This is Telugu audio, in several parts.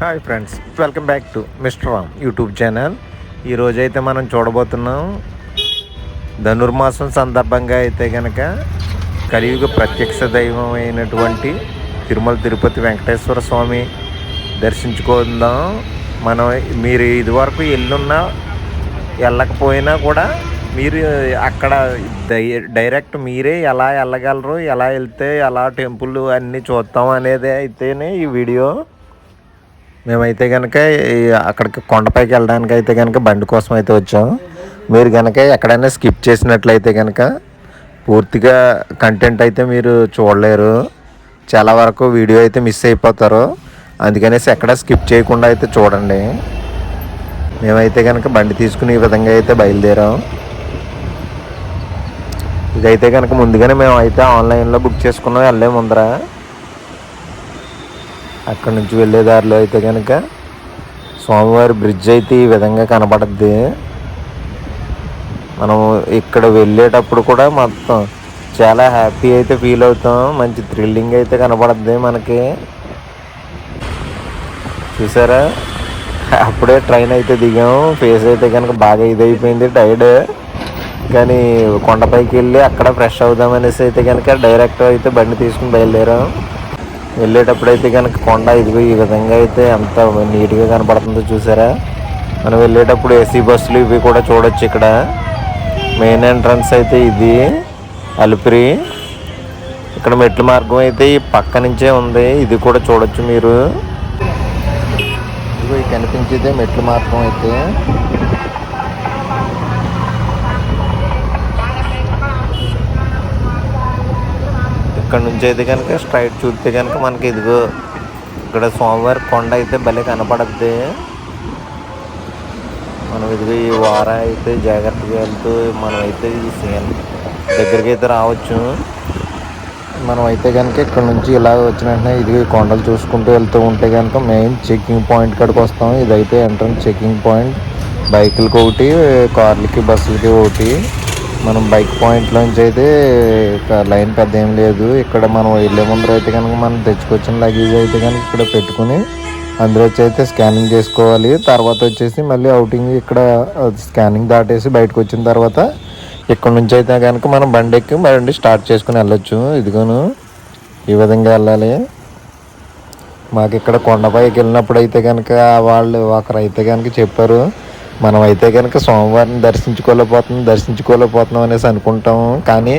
Hi friends welcome back to mister Ram YouTube channel. ఈరోజు అయితే మనం చూడబోతున్నాం ధనుర్మాసం సందర్భంగా అయితే కనుక కలియుగ ప్రత్యక్ష దైవం అయినటువంటి తిరుమల తిరుపతి వెంకటేశ్వర స్వామి దర్శించుకుందాం. మనం మీరు ఇదివరకు ఎల్లున్నా వెళ్ళకపోయినా కూడా మీరు అక్కడ డై- డైరెక్ట్ మీరే ఎలా వెళ్ళగలరు ఎలా వెళ్తే ఎలా టెంపుల్ అన్నీ చూద్దాం అనేది అయితేనే ఈ వీడియో. మేమైతే కనుక ఈ- అక్కడికి కొండపైకి వెళ్ళడానికి అయితే కనుక బండి కోసం అయితే వచ్చాం మీరు కనుక ఎక్కడైనా స్కిప్ చేసినట్లయితే కనుక పూర్తిగా కంటెంట్ అయితే మీరు చూడలేరు. చాలా వరకు వీడియో అయితే మిస్ అయిపోతారు. అందుకనేసి ఎక్కడ స్కిప్ చేయకుండా అయితే చూడండి. మేమైతే కనుక బండి తీసుకుని ఈ విధంగా అయితే బయలుదేరాం ఇదైతే కనుక ముందుగానే మేము అయితే ఆన్లైన్లో బుక్ చేసుకున్నాం. వెళ్ళే ముందరా అక్కడ నుంచి వెళ్ళే దారిలో అయితే కనుక స్వామివారి బ్రిడ్జ్ అయితే ఈ విధంగా కనపడద్ది మనం ఇక్కడ వెళ్ళేటప్పుడు కూడా మొత్తం చాలా హ్యాపీ అయితే ఫీల్ అవుతాం. మంచి థ్రిల్లింగ్ అయితే కనపడద్ది మనకి. చూసారా? అప్పుడే ట్రైన్ అయితే దిగాం. ఫేస్ అయితే కనుక బాగా ఇదైపోయింది టైర్డ్ కానీ కొండపైకి వెళ్ళి అక్కడ ఫ్రెష్ అవుదామనేసి అయితే కనుక డైరెక్ట్ అయితే బండి తీసుకుని బయలుదేరాం. వెళ్ళేటప్పుడు అయితే కనుక కొండ ఇదిగో ఈ విధంగా అయితే ఎంత నీట్గా కనపడుతుందో చూసారా? మనం వెళ్ళేటప్పుడు ఏసీ బస్సులు ఇవి కూడా చూడొచ్చు ఇక్కడ. మెయిన్ ఎంట్రన్స్ అయితే ఇది అలిపిరి. ఇక్కడ మెట్ల మార్గం అయితే ఈ పక్క నుంచే ఉంది. ఇది కూడా చూడొచ్చు మీరు. ఇదిగో ఈ కనిపించేదే మెట్ల మార్గం అయితే. ఇక్కడ నుంచి అయితే కనుక స్ట్రైట్ చూస్తే కనుక మనకి ఇదిగో ఇక్కడ సోమవారి కొండ అయితే భలే కనపడద్ది. మనం ఇదిగో ఈ వార అయితే జాగ్రత్తగా వెళ్తూ మనం అయితే ఈ సీన్ దగ్గరికి అయితే రావచ్చు. మనం అయితే కనుక ఇక్కడ నుంచి ఇలా వచ్చిన వెంటనే ఇది కొండలు చూసుకుంటూ వెళ్తూ ఉంటే కనుక మెయిన్ చెక్కింగ్ పాయింట్ కాడికి వస్తాం. ఇదైతే ఎంట్రన్స్ చెక్కింగ్ పాయింట్ బైకులకి ఒకటి కార్లకి బస్సులకి ఒకటి. మనం బైక్ పాయింట్లోంచి అయితే ఇక లైన్ పెద్ద ఏం లేదు. ఇక్కడ మనం వెళ్ళే ముందర అయితే కనుక మనం తెచ్చుకొచ్చిన లగేజ్ అయితే కనుక ఇక్కడ పెట్టుకుని అందులో వచ్చి అయితే స్కానింగ్ చేసుకోవాలి. తర్వాత వచ్చేసి మళ్ళీ అవుటింగ్ ఇక్కడ స్కానింగ్ దాటేసి బయటకు వచ్చిన తర్వాత ఇక్కడ నుంచి అయితే కనుక మనం బండి ఎక్కి బండి స్టార్ట్ చేసుకుని వెళ్ళొచ్చు. ఇదిగోను ఈ విధంగా వెళ్ళాలి. మాకు ఇక్కడ కొండపైకి వెళ్ళినప్పుడు అయితే కనుక వాళ్ళు ఒకరు అయితే కనుక చెప్పారు. మనం అయితే కనుక సోమవారం దర్శించుకోలేకపోతున్నాం దర్శించుకోలేకపోతున్నాం అనేసి అనుకుంటాం. కానీ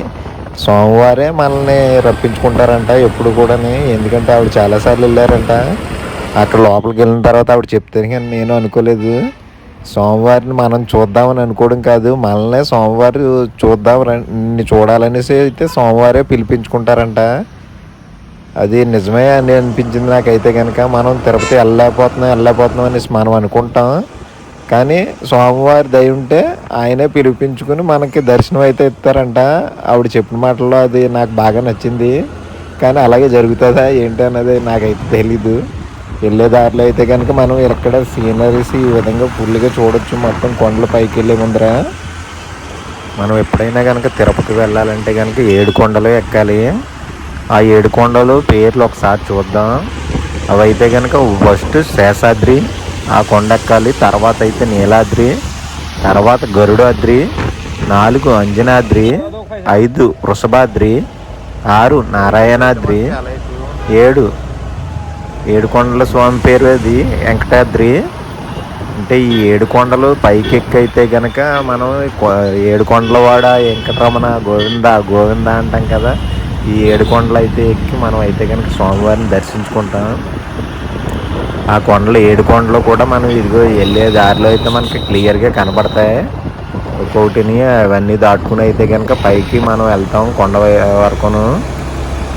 సోమవారే మనల్ని రప్పించుకుంటారంట ఎప్పుడు కూడా ఎందుకంటే ఆవిడ చాలాసార్లు వెళ్ళారంట. అక్కడ లోపలికి వెళ్ళిన తర్వాత ఆవిడ చెప్తాను కానీ నేను అనుకోలేదు. సోమవారిని మనం చూద్దామని అనుకోవడం కాదు. మనల్నే సోమవారం చూద్దాం చూడాలనేసి అయితే సోమవారే పిలిపించుకుంటారంట. అది నిజమే అని అనిపించింది నాకైతే కనుక మనం తిరుపతి వెళ్ళలేకపోతున్నాం వెళ్ళలేకపోతున్నాం అనేసి మనం అనుకుంటాం. కానీ స్వామివారి దయ ఉంటే ఆయనే పిలిపించుకుని మనకి దర్శనం అయితే ఇస్తారంట. ఆవిడ చెప్పిన మాటల్లో అది నాకు బాగా నచ్చింది. కానీ అలాగే జరుగుతుందా ఏంటి అన్నది నాకైతే తెలీదు. వెళ్ళే దారిలో అయితే కనుక మనం ఇక్కడ సీనరీస్ ఈ విధంగా ఫుల్గా చూడొచ్చు మొత్తం కొండల పైకి వెళ్ళే ముందర. మనం ఎప్పుడైనా కనుక తిరుపతి వెళ్ళాలంటే కనుక ఏడు కొండలు ఎక్కాలి. ఆ ఏడు కొండలు పేర్లు ఒకసారి చూద్దాం. అవైతే కనుక ఫస్ట్ శేషాద్రి ఆ కొండ ఎక్కాలి తర్వాత అయితే నీలాద్రి తర్వాత గరుడాద్రి నాలుగు అంజనాద్రి ఐదు వృషభాద్రి ఆరు నారాయణాద్రి ఏడు ఏడుకొండల స్వామి పేరు అది వెంకటాద్రి. అంటే ఈ ఏడు కొండలు పైకి అయితే గనక మనం కొ- ఏడు కొండల వాడ వెంకటరమణ గోవింద గోవింద అంటాం కదా ఈ ఏడు కొండలు అయితే ఎక్కి మనం అయితే కనుక స్వామివారిని దర్శించుకుంటాం. ఆ కొండలు ఏడు కొండలు కూడా మనం ఇదిగో వెళ్ళే దారిలో అయితే మనకి క్లియర్గా కనబడతాయి ఒక్కొక్కటిని అవన్నీ దాటుకుని అయితే కనుక పైకి మనం వెళ్తాం కొండ వరకును.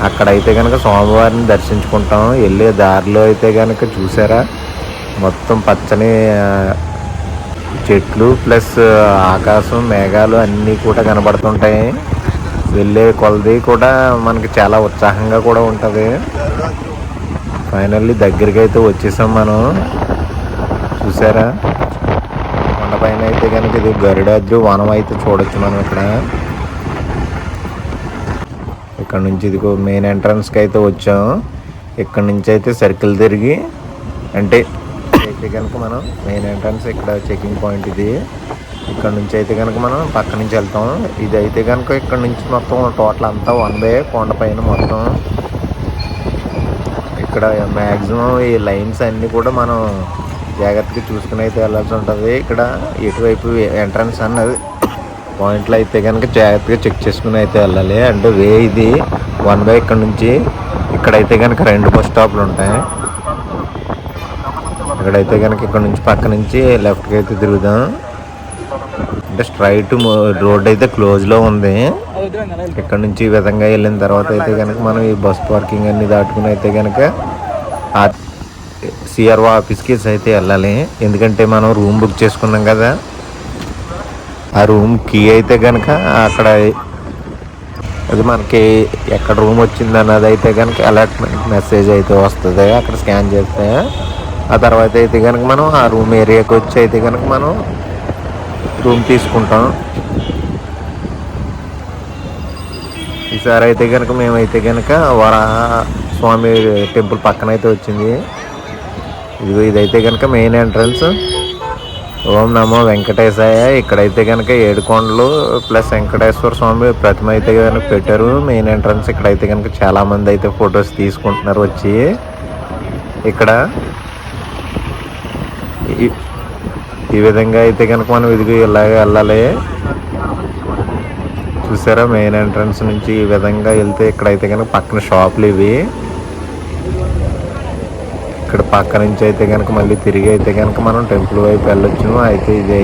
అక్కడైతే కనుక స్వామివారిని దర్శించుకుంటాం. వెళ్ళే దారిలో అయితే కనుక చూసారా? మొత్తం పచ్చని చెట్లు ప్లస్ ఆకాశం మేఘాలు అన్నీ కూడా కనబడుతుంటాయి. వెళ్ళే కొలది కూడా మనకి చాలా ఉత్సాహంగా కూడా ఉంటుంది. ఫైనల్లీ దగ్గరికి అయితే వచ్చేసాం మనం. చూసారా? కొండపైన అయితే కనుక ఇది గరుడాద్రి వనం అయితే చూడొచ్చు మనం ఇక్కడ. ఇక్కడ నుంచి ఇదిగో మెయిన్ ఎంట్రన్స్కి అయితే వచ్చాం. ఇక్కడ నుంచి అయితే సర్కిల్ తిరిగి అంటే అయితే కనుక మనం మెయిన్ ఎంట్రన్స్ ఇక్కడ చెకింగ్ పాయింట్ ఇది. ఇక్కడ నుంచి అయితే కనుక మనం పక్క నుంచి వెళ్తాం. ఇది అయితే కనుక ఇక్కడ నుంచి మొత్తం టోటల్ అంతా వన్ వే కొండ పైన మొత్తం. ఇక్కడ మ్యాక్సిమం ఈ లైన్స్ అన్నీ కూడా మనం జాగ్రత్తగా చూసుకుని అయితే వెళ్ళాల్సి ఉంటుంది. ఇక్కడ ఎటువైపు ఎంట్రన్స్ అన్నది. పాయింట్లు అయితే కనుక జాగ్రత్తగా చెక్ చేసుకుని అయితే వెళ్ళాలి. అంటే వే ఇది వన్ వే ఇక్కడ నుంచి. ఇక్కడైతే కనుక రెండు బస్ స్టాప్లు ఉంటాయి. ఇక్కడైతే కనుక ఇక్కడ నుంచి పక్క నుంచి లెఫ్ట్కి అయితే తిరుగుదాం. అంటే స్ట్రైట్ రోడ్ అయితే క్లోజ్లో ఉంది. ఇక్కడ నుంచి ఈ విధంగా వెళ్ళిన తర్వాత అయితే కనుక మనం ఈ బస్ పార్కింగ్ అన్ని దాటుకుని అయితే కనుక ఆ సిఆర్ఓ ఆఫీస్కి అయితే వెళ్ళాలి. ఎందుకంటే మనం రూమ్ బుక్ చేసుకున్నాం కదా. ఆ రూమ్ కీ అయితే కనుక అక్కడ అది మనకి ఎక్కడ రూమ్ వచ్చింది అన్నది అయితే కనుక అలాట్మెంట్ మెసేజ్ అయితే వస్తుంది. అక్కడ స్కాన్ చేస్తే ఆ తర్వాత అయితే కనుక మనం ఆ రూమ్ ఏరియాకి వచ్చి అయితే కనుక మనం రూమ్ తీసుకుంటాం ఈసారి అయితే కనుక మేమైతే కనుక వరాహ స్వామి టెంపుల్ పక్కన అయితే వచ్చింది. ఇదిగో ఇదైతే కనుక మెయిన్ ఎంట్రన్స్. ఓం నమో వెంకటేశాయ. ఇక్కడైతే కనుక ఏడుకొండలు ప్లస్ వెంకటేశ్వర స్వామి ప్రతిమ అయితే కనుక పెట్టారు. మెయిన్ ఎంట్రన్స్ ఇక్కడైతే కనుక చాలామంది అయితే ఫొటోస్ తీసుకుంటున్నారు వచ్చి. ఇక్కడ ఈ- ఈ విధంగా అయితే కనుక మనం ఇదిగో ఇలాగ వెళ్ళాలి. చూసారా మెయిన్ ఎంట్రన్స్ నుంచి ఈ విధంగా వెళ్తే ఇక్కడైతే కనుక పక్కన షాపులు ఇవి. ఇక్కడ పక్క నుంచి అయితే కనుక మళ్ళీ తిరిగి అయితే కనుక మనం టెంపుల్ వైపు వెళ్ళొచ్చు. అయితే ఇది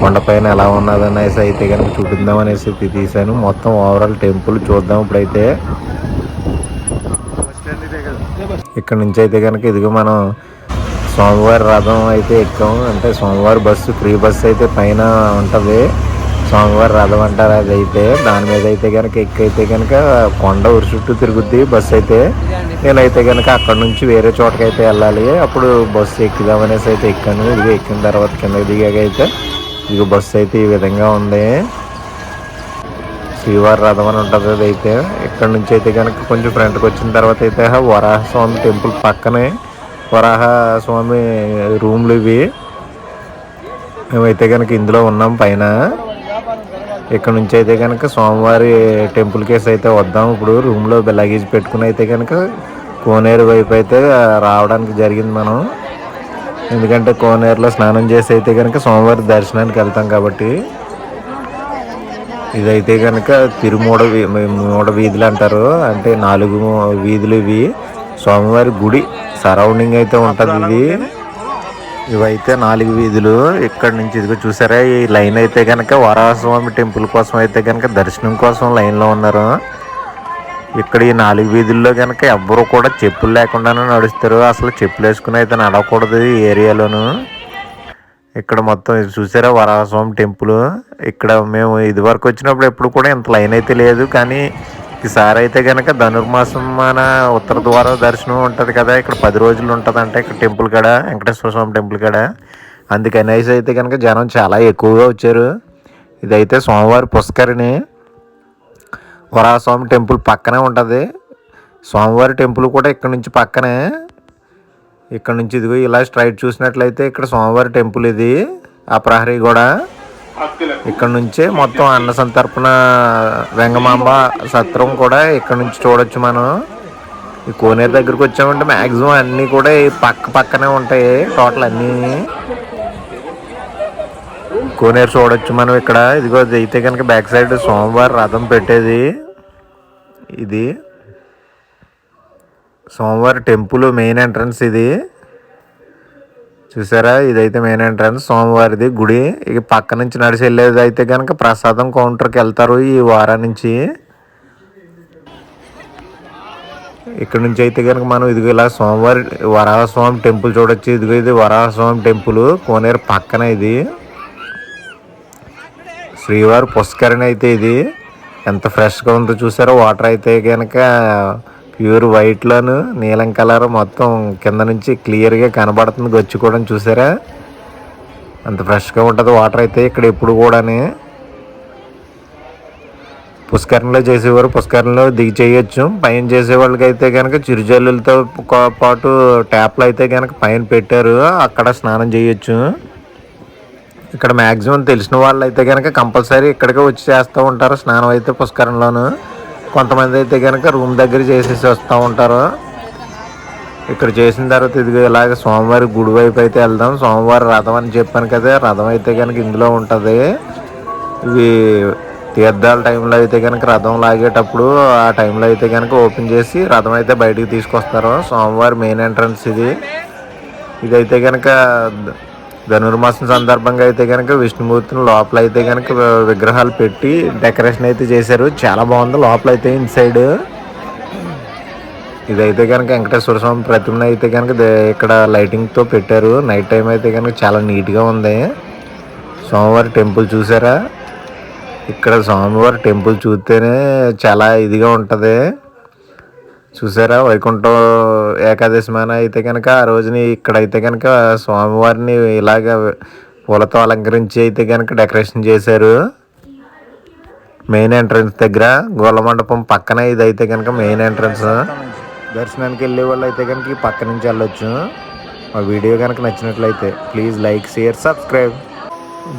కొండపైన ఎలా ఉన్నది అనేసి అయితే కనుక చూపిద్దాం అనేసి ఇది తీసాను. మొత్తం ఓవరాల్ టెంపుల్ చూద్దాం ఇప్పుడైతే. ఇక్కడ నుంచి అయితే కనుక ఇదిగో మనం స్వామివారి రథం అయితే ఎక్కాం అంటే స్వామివారి బస్సు ఫ్రీ బస్సు అయితే పైన ఉంటుంది. స్వామివారి రథం అంటారు అది అయితే దాని మీద అయితే కనుక ఎక్కైతే కనుక కొండ ఊరి చుట్టూ తిరుగుద్ది బస్సు అయితే. నేనైతే కనుక అక్కడ నుంచి వేరే చోటకి అయితే వెళ్ళాలి. అప్పుడు బస్సు ఎక్కుదామనేసి అయితే ఎక్కాను. ఇదిగో ఎక్కిన తర్వాత కింద దిగాక అయితే ఇదిగో బస్సు అయితే ఈ విధంగా ఉంది. శ్రీవారి రథం అని ఉంటుంది అది అయితే ఇక్కడ నుంచి అయితే కనుక కొంచెం ఫ్రంట్కి వచ్చిన తర్వాత అయితే వరాహ స్వామి టెంపుల్ పక్కనే వరాహ స్వామి రూమ్లు ఇవి. మేమైతే కనుక ఇందులో ఉన్నాం పైన. ఇక్కడ నుంచి అయితే కనుక స్వామివారి టెంపుల్ కేసు అయితే వద్దాం. ఇప్పుడు రూమ్లో లగేజ్ పెట్టుకుని అయితే కనుక కోనేరు వైపు అయితే రావడానికి జరిగింది మనం. ఎందుకంటే కోనేరులో స్నానం చేసి అయితే కనుక స్వామివారి దర్శనానికి వెళ్తాం కాబట్టి. ఇదైతే కనుక తిరుమూడ వీ- మూడ వీధులు అంటారు. అంటే నాలుగు వీధులు ఇవి. స్వామివారి గుడి. సరౌండింగ్ అయితే ఉంటుంది ఇది. ఇవైతే నాలుగు వీధులు. ఇక్కడ నుంచి ఇదిగో చూసారా ఈ లైన్ అయితే కనుక వరాహస్వామి టెంపుల్ కోసం అయితే కనుక దర్శనం కోసం లైన్లో ఉన్నారు. ఇక్కడ ఈ నాలుగు వీధుల్లో కనుక ఎవ్వరు కూడా చెప్పులు లేకుండానే నడుస్తారు. అసలు చెప్పులు వేసుకుని అయితే నడవకూడదు ఈ ఏరియాలోను. ఇక్కడ మొత్తం ఇది చూసారా వరాహస్వామి టెంపుల్. ఇక్కడ మేము ఇది వరకు వచ్చినప్పుడు ఎప్పుడు కూడా ఇంత లైన్ అయితే లేదు. కానీ ఈసారి అయితే కనుక ధనుర్మాసం మన ఉత్తర ద్వార దర్శనం ఉంటుంది కదా. ఇక్కడ పది రోజులు ఉంటుందంటే ఇక్కడ టెంపుల్ కాడ వెంకటేశ్వర స్వామి టెంపుల్ కాడ. అందుకనేసి అయితే కనుక జనం చాలా ఎక్కువగా వచ్చారు. ఇదైతే సోమవారి పుష్కరిణి. వరాహస్వామి టెంపుల్ పక్కనే ఉంటుంది. స్వామివారి టెంపుల్ కూడా ఇక్కడ నుంచి పక్కనే. ఇక్కడ నుంచి ఇదిగో ఇలా స్ట్రైట్ చూసినట్లయితే ఇక్కడ స్వామివారి టెంపుల్ ఇది ఆ ప్రహరీ కూడా ఇక్కడ నుంచే మొత్తం అన్న సంతర్పణ వెంగమాంబ సత్రం కూడా ఇక్కడ నుంచి చూడొచ్చు మనం. ఈ కోనేరు దగ్గరకు వచ్చామంటే మ్యాక్సిమం అన్నీ కూడా ఈ పక్క పక్కనే ఉంటాయి టోటల్ అన్నీ. కోనేరు చూడొచ్చు మనం ఇక్కడ. ఇదిగో అయితే కనుక బ్యాక్ సైడ్ సోమవారం రథం పెట్టేది. ఇది సోమవారం టెంపుల్ మెయిన్ ఎంట్రన్స్ ఇది. చూసారా? ఇదైతే మెయిన్ ఎంట్రన్స్ సోమవారిది గుడి. ఇక పక్క నుంచి నడిచి వెళ్ళేది అయితే కనుక ప్రసాదం కౌంటర్కి వెళ్తారు ఈ వారం నుంచి. ఇక్కడ నుంచి అయితే కనుక మనం ఇదిగో ఇలా సోమవారి వరాహస్వామి టెంపుల్ చూడొచ్చు. ఇదిగో ఇది వరాహస్వామి టెంపుల్. కోనేరు పక్కన ఇది. శ్రీవారి పుష్కరణ అయితే ఇది. ఎంత ఫ్రెష్గా ఉందో చూసారో? వాటర్ అయితే కనుక ప్యూర్ వైట్లోను నీలం కలర్ మొత్తం కింద నుంచి క్లియర్గా కనబడుతుంది. గచ్చి కూడా చూసారా? అంత ఫ్రెష్గా ఉంటుంది. వాటర్ అయితే ఇక్కడ ఎప్పుడు కూడాని. పుష్కరంలో చేసేవారు పుష్కరంలో దిగి చేయొచ్చు. పైన చేసే వాళ్ళకి అయితే కనుక చిరుజల్లులతో పాటు ట్యాప్లు అయితే కనుక పైన పెట్టారు. అక్కడ స్నానం చేయొచ్చు. ఇక్కడ మ్యాక్సిమం తెలిసిన వాళ్ళు అయితే కనుక కంపల్సరీ ఇక్కడికే వచ్చి చేస్తూ ఉంటారు స్నానం అయితే పుష్కరంలోను. కొంతమంది అయితే కనుక రూమ్ దగ్గర చేసేసి వస్తూ ఉంటారు. ఇక్కడ చేసిన తర్వాత ఇది ఇలాగ సోమవారి గుడి వైపు అయితే వెళ్దాం. సోమవారం రథం అని చెప్పాను కదా రథం అయితే కనుక ఇందులో ఉంటుంది. ఇవి తీర్థాల టైంలో అయితే కనుక రథం లాగేటప్పుడు ఆ టైంలో అయితే కనుక ఓపెన్ చేసి రథం అయితే బయటికి తీసుకొస్తారు. సోమవారం మెయిన్ ఎంట్రన్స్ ఇది. ఇదైతే కనుక ధనుర్మాసం సందర్భంగా అయితే కనుక విష్ణుమూర్తిని లోపల అయితే కనుక విగ్రహాలు పెట్టి డెకరేషన్ అయితే చేశారు. చాలా బాగుంది లోపల అయితే ఇన్సైడ్ ఇదైతే కనుక వెంకటేశ్వర స్వామి ప్రతిమ అయితే కనుక ఇక్కడ లైటింగ్తో పెట్టారు. నైట్ టైం అయితే కనుక చాలా నీట్గా ఉంది. స్వామివారి టెంపుల్ చూసారా? ఇక్కడ స్వామివారి టెంపుల్ చూస్తేనే చాలా ఇదిగా ఉంటుంది. చూసారా? వైకుంఠం ఏకాదశి మాన అయితే కనుక ఆ రోజుని ఇక్కడైతే కనుక స్వామివారిని ఇలాగ పూలతో అలంకరించి అయితే కనుక డెకరేషన్ చేశారు. మెయిన్ ఎంట్రన్స్ దగ్గర గోల మండపం పక్కన ఇదైతే కనుక మెయిన్ ఎంట్రన్స్. దర్శనానికి వెళ్ళే వాళ్ళు అయితే కనుక ఈ పక్క నుంచి వెళ్ళొచ్చు. మా వీడియో కనుక నచ్చినట్లయితే please like share subscribe.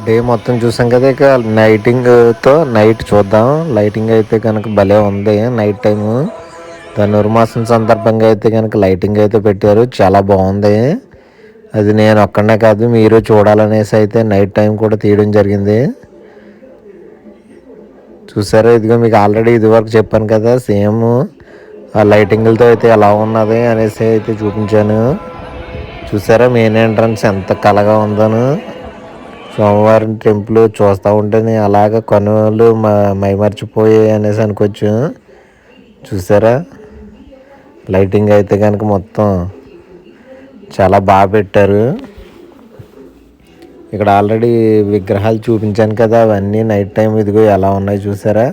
Day మొత్తం చూసాం కదా ఇక నైటింగ్తో నైట్ చూద్దాం. లైటింగ్ అయితే కనుక భలే ఉంది నైట్ టైము. ధనుర్మాసం సందర్భంగా అయితే కనుక లైటింగ్ అయితే పెట్టారు. చాలా బాగుంది. అది నేను ఒక్కడనే కాదు మీరు చూడాలనేసి అయితే నైట్ టైం కూడా తీయడం జరిగింది. చూసారా? ఇదిగో మీకు ఆల్రెడీ ఇదివరకు చెప్పాను కదా సేమ్ ఆ లైటింగ్లతో అయితే ఎలా ఉన్నది అనేసి అయితే చూపించాను. చూసారా? మెయిన్ ఎంట్రన్స్ ఎంత కలగా ఉందను. సోమవారం టెంపుల్ చూస్తూ ఉంటేనే అలాగ కొనుగోలు మైమర్చిపోయాయి అనేసి అనుకోవచ్చు. చూసారా? లైటింగ్ అయితే కనుక మొత్తం చాలా బాగా పెట్టారు. ఇక్కడ ఆల్రెడీ విగ్రహాలు చూపించాను కదా అవన్నీ నైట్ టైం ఇదిగో ఎలా ఉన్నాయి చూసారా?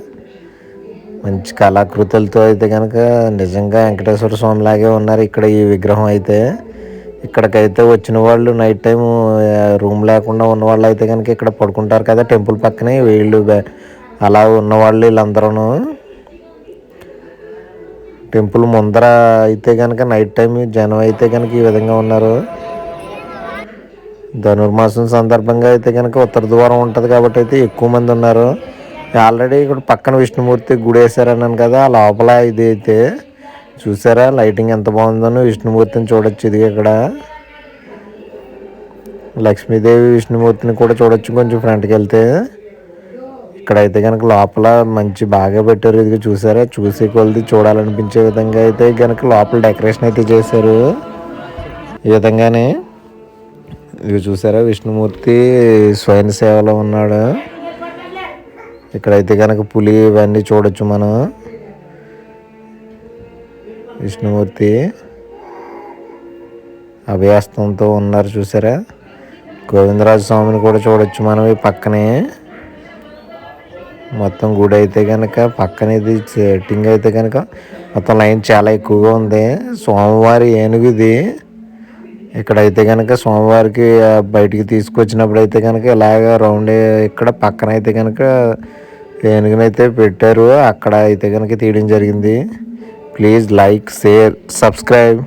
మంచి కళాకృతులతో అయితే కనుక నిజంగా వెంకటేశ్వర స్వామి లాగే ఉన్నారు ఇక్కడ ఈ విగ్రహం అయితే. ఇక్కడికైతే వచ్చిన వాళ్ళు నైట్ టైం రూమ్ లేకుండా ఉన్న వాళ్ళు అయితే కనుక ఇక్కడ పడుకుంటారు కదా టెంపుల్ పక్కనే. వీళ్ళు అలా ఉన్నవాళ్ళు వీళ్ళందరూ టెంపుల్ ముందర అయితే కనుక నైట్ టైం జనం అయితే కనుక ఈ విధంగా ఉన్నారు. ధనుర్మాసం సందర్భంగా అయితే కనుక ఉత్తర ద్వారం ఉంటుంది కాబట్టి అయితే ఎక్కువ మంది ఉన్నారు. ఆల్రెడీ ఇక్కడ పక్కన విష్ణుమూర్తి గుడి వేసారన్నాను కదా లోపల ఇది అయితే చూసారా? లైటింగ్ ఎంత బాగుందో విష్ణుమూర్తిని చూడొచ్చు ఇది ఇక్కడ. లక్ష్మీదేవి విష్ణుమూర్తిని కూడా చూడొచ్చు కొంచెం ఫ్రంట్కి వెళ్తే. ఇక్కడైతే కనుక లోపల మంచి బాగా పెట్టారు. ఇది చూసారా? చూసి కొలిది చూడాలనిపించే విధంగా అయితే కనుక లోపల డెకరేషన్ అయితే చేశారు. ఈ విధంగానే ఇది చూసారా? విష్ణుమూర్తి స్వయం సేవలో ఉన్నాడు. ఇక్కడైతే కనుక పులి ఇవన్నీ చూడొచ్చు మనం. విష్ణుమూర్తి అభ్యాస్తంతో ఉన్నారు చూసారా? గోవిందరాజు స్వామిని కూడా చూడొచ్చు మనం ఈ పక్కనే. మొత్తం గుడి అయితే కనుక పక్కన ఇది సెట్టింగ్ అయితే కనుక మొత్తం లైన్ చాలా ఎక్కువగా ఉంది. సోమవారి ఏనుగు ఇది ఇక్కడైతే కనుక సోమవారికి బయటికి తీసుకొచ్చినప్పుడు అయితే కనుక ఇలాగ రౌండ్ ఇక్కడ పక్కన అయితే కనుక ఏనుగునైతే పెట్టారు. అక్కడ అయితే కనుక తీయడం జరిగింది. Please like share subscribe